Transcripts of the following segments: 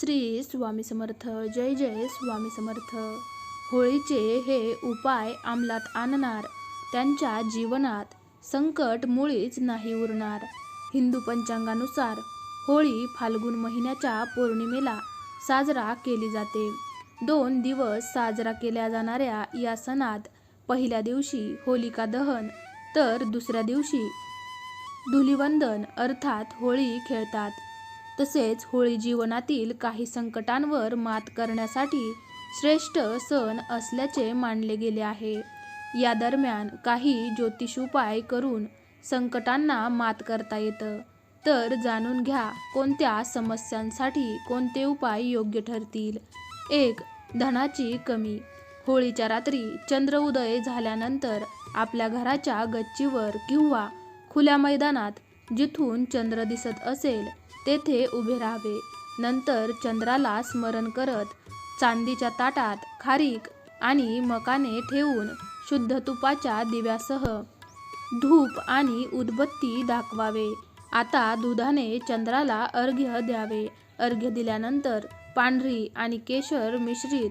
श्री स्वामी समर्थ जय जय स्वामी समर्थ. होळीचे हे उपाय अंमलात आणणार त्यांच्या जीवनात संकट मुळीच नाही उरणार. हिंदू पंचांगानुसार होळी फाल्गुन महिन्याच्या पौर्णिमेला साजरा केली जाते. दोन दिवस साजरा केल्या जाणाऱ्या या सणात पहिल्या दिवशी होलिका दहन तर दुसऱ्या दिवशी धुलिवंदन अर्थात होळी खेळतात. तसेच होळी जीवनातील काही संकटांवर मात करण्यासाठी श्रेष्ठ सण असल्याचे मानले गेले आहे. या दरम्यान काही ज्योतिषोपाय करून संकटांना मात करता येतं. तर जाणून घ्या कोणत्या समस्यांसाठी कोणते उपाय योग्य ठरतील. एक धनाची कमी. होळीच्या रात्री चंद्र उदय झाल्यानंतर आपल्या घराच्या गच्चीवर किंवा खुल्या मैदानात जिथून चंद्र दिसत असेल तेथे उभे राहावे. नंतर चंद्राला स्मरण करत चांदीच्या ताटात खारीक आणि मकाने ठेवून शुद्ध तुपाच्या दिव्यासह धूप आणि उदबत्ती दाखवावे. आता दुधाने चंद्राला अर्घ्य द्यावे. अर्घ्य दिल्यानंतर पांढरी आणि केशर मिश्रित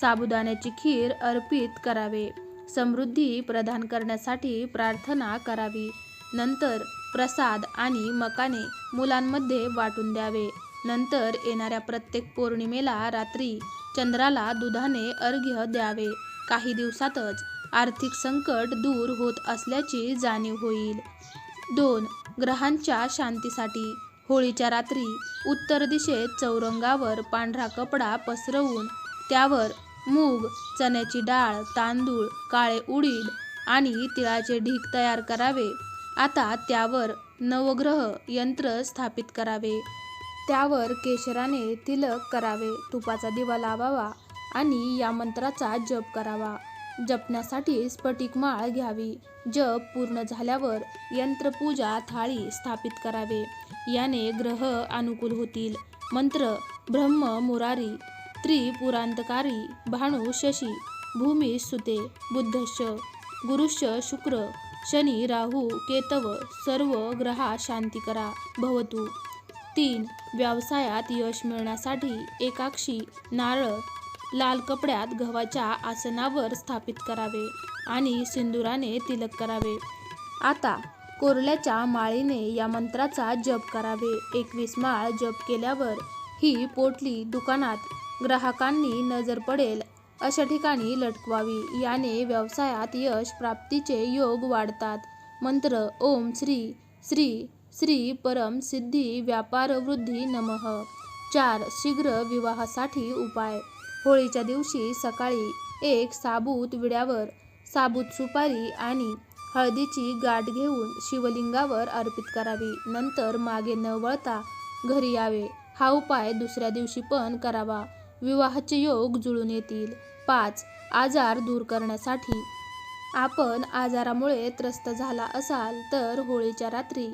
साबुदाण्याची खीर अर्पित करावे. समृद्धी प्रदान करण्यासाठी प्रार्थना करावी. नंतर प्रसाद आणि मकाने मुलांमध्ये वाटून द्यावे. नंतर येणाऱ्या प्रत्येक पौर्णिमेला रात्री चंद्राला दुधाने अर्घ्य द्यावे. काही दिवसातच आर्थिक संकट दूर होत असल्याची जाणीव होईल. दोन ग्रहांच्या शांतीसाठी. होळीच्या रात्री उत्तर दिशेत चौरंगावर पांढरा कपडा पसरवून त्यावर मूग चण्याची डाळ तांदूळ काळे उडीद आणि तिळाचे ढीग तयार करावे. आता त्यावर नवग्रह यंत्र स्थापित करावे. त्यावर केशराने तिलक करावे तुपाचा दिवा लावावा आणि या मंत्राचा जप करावा. जपण्यासाठी स्फटिक माळ घ्यावी. जप पूर्ण झाल्यावर यंत्रपूजा थाळी स्थापित करावे. याने ग्रह अनुकूल होतील. मंत्र ब्रह्म मुरारी त्रिपुरांतकारी भाणू शशी भूमी सुते बुद्धश्च गुरुश्च शुक्र शनी राहू केतव सर्व ग्रहा शांती करा भवतु. तीन व्यवसायात यश मिळण्यासाठी एकाक्षी नारळ लाल कपड्यात गव्हाच्या आसनावर स्थापित करावे आणि सिंदुराने तिलक करावे. आता कोरल्याच्या माळीने या मंत्राचा जप करावे. एकवीस माळ जप केल्यावर ही पोटली दुकानात ग्राहकांनी नजर पडेल अशा ठिकाणी लटकवावी. याने व्यवसायात यश प्राप्तीचे योग वाढतात. मंत्र ओम श्री श्री श्री परम सिद्धी व्यापार वृद्धी नमः. चार शीघ्र विवाहासाठी उपाय. होळीच्या दिवशी सकाळी एक साबूत विड्यावर साबूत सुपारी आणि हळदीची गाठ घेऊन शिवलिंगावर अर्पित करावी. नंतर मागे न वळता घरी यावे. हा उपाय दुसऱ्या दिवशी पण करावा. विवाहाचे योग जुळून येतील. पाच आजार दूर करण्यासाठी. आपण आजारामुळे त्रस्त झाला असाल तर होळीच्या रात्री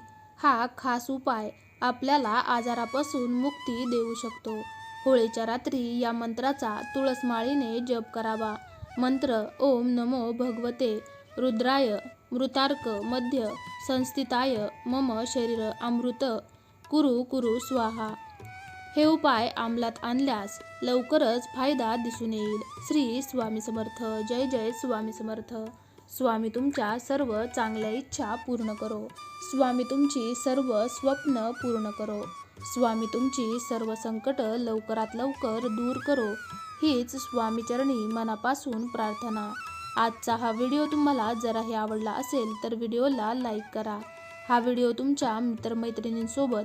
हा खास उपाय आपल्याला आजारापासून मुक्ती देऊ शकतो. होळीच्या रात्री या मंत्राचा तुळसमाळीने जप करावा. मंत्र ओम नमो भगवते. रुद्राय मृतार्क मध्य संस्थिताय मम शरीर अमृत. कुरु कुरु स्वाहा. हे उपाय अंमलात आणल्यास लवकरच फायदा दिसून येईल. श्री स्वामी समर्थ. जय जय स्वामी समर्थ. स्वामी तुमच्या सर्व चांगल्या इच्छा पूर्ण करो. स्वामी तुमची सर्व स्वप्न पूर्ण करो. स्वामी तुमची सर्व संकट लवकरात लवकर दूर करो. हीच स्वामीचरणी मनापासून प्रार्थना. आजचा हा व्हिडिओ तुम्हाला जराही आवडला असेल तर व्हिडिओला लाईक करा. हा व्हिडिओ तुमच्या मित्रमैत्रिणींसोबत